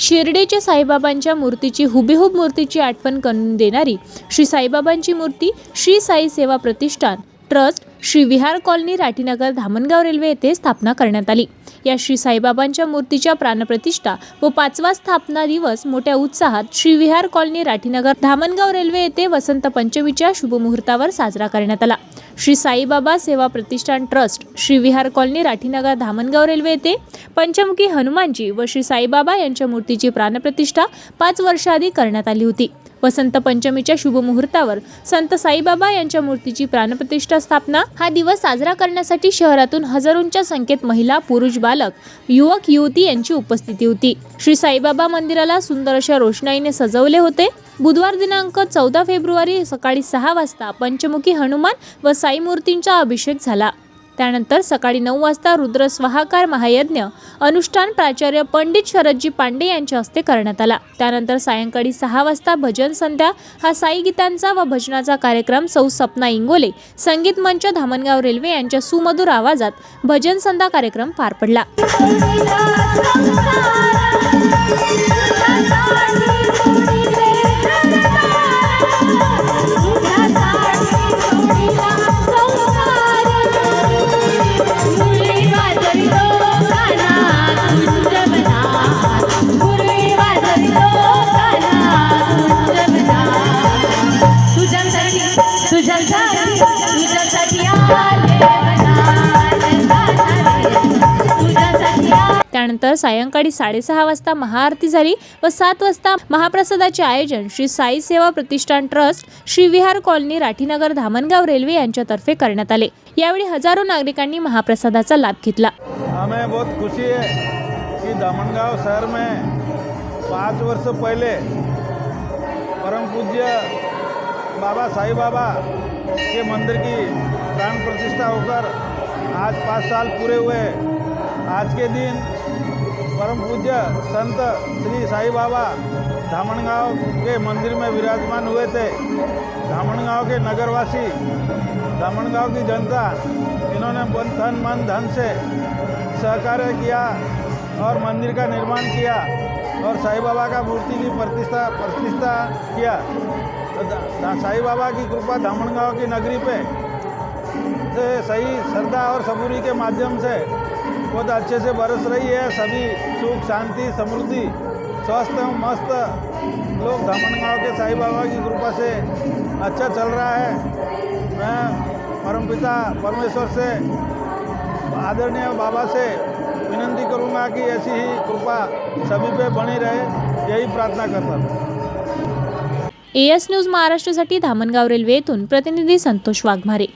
शिर्डीच्या साईबाबांच्या मूर्तीची हुबेहूब मूर्तीची आठवण करून देणारी श्री साईबाबांची मूर्ती Shri Sai Seva Pratishthan trust Shri Vihar colony Rathinagar Dhamangaon railway येथे स्थापना करण्यात आली. या श्री साईबाबांच्या मूर्तीच्या प्राणप्रतिष्ठा व पाचवा स्थापना दिवस मोठ्या उत्साहात श्री विहार कॉलनी राठीनगर धामणगाव रेल्वे येथे वसंत पंचमीच्या शुभमुहूर्तावर साजरा करण्यात आला. Shri Saibaba Seva Pratishthan trust Shri Vihar colony Rathinagar Dhamangaon railway येथे पंचमुखी हनुमानजी व श्री साईबाबा यांच्या मूर्तीची प्राणप्रतिष्ठा पाच वर्षाआधी करण्यात आली होती. वसंत पंचमीच्या शुभमुहूर्तावर संत साईबाबा यांच्या मूर्तीची प्राणप्रतिष्ठा स्थापना. हा दिवस साजरा करण्यासाठी शहरातून हजारोंच्या संख्येत महिला पुरुष बालक युवक युवती यांची उपस्थिती होती. श्री साईबाबा मंदिराला सुंदर अशा रोषणाईने सजवले होते. बुधवार दिनांक चौदा फेब्रुवारी सकाळी सहा वाजता पंचमुखी हनुमान व साई मूर्तींचा अभिषेक झाला. त्यानंतर सकाळी नऊ वाजता रुद्र स्वाहाकार महायज्ञ अनुष्ठान प्राचार्य पंडित शरदजी पांडे यांच्या हस्ते करण्यात आला. त्यानंतर सायंकाळी सहा वाजता भजन संध्या हा साई गीतांचा व भजनाचा कार्यक्रम सौ सपना इंगोले संगीत मंच धामणगाव रेल्वे यांच्या सुमधुर आवाजात भजन संध्या कार्यक्रम पार पडला. त्यानंतर सायंकाळी साडेसहा वाजता महाआरती झाली व सात वाजता महाप्रसादाचे आयोजन Shri Sai Seva Pratishthan trust Shri Vihar colony Rathinagar Dhamangaon railway यांच्यातर्फे करण्यात आले. यावेळी हजारो नागरिकांनी महाप्रसादाचा लाभ घेतला. हमें बहुत खुशी है कि दमनगांव शहर में पाँच वर्ष पहले परम पूज्य बाबा साईं बाबा के मंदिर की प्राण प्रतिष्ठा होकर आज पाँच साल पूरे हुए. आज के दिन परम पूज्य संत श्री साईं बाबा धामणगांव के मंदिर में विराजमान हुए थे। धामणगांव के नगरवासी, धामणगांव की जनता, इन्होंने बन- तन मन, धन से सहकार्य किया और मंदिर का निर्माण किया और साईं बाबा का मूर्ति की प्रतिष्ठा प्रतिष्ठा किया। साईं बाबा की कृपा धामणगांव की नगरी पे से सही, श्रद्धा और सबूरी के माध्यम से बहुत अच्छे से बरस रही है सभी सुख शांति समृद्धि स्वस्थ एवं मस्त। लोग धामणगांव के साईं बाबा की कृपा से अच्छा चल रहा है। मैं परमपिता परमेश्वर से आदरणीय बाबा से विनंती करूंगा कि ऐसी ही कृपा सभी पे बनी रहे। यही प्रार्थना करता हूँ। एएस न्यूज महाराष्ट्रासाठी धामणगाव रेल्वे येथून प्रतिनिधी संतोष वाघमारे।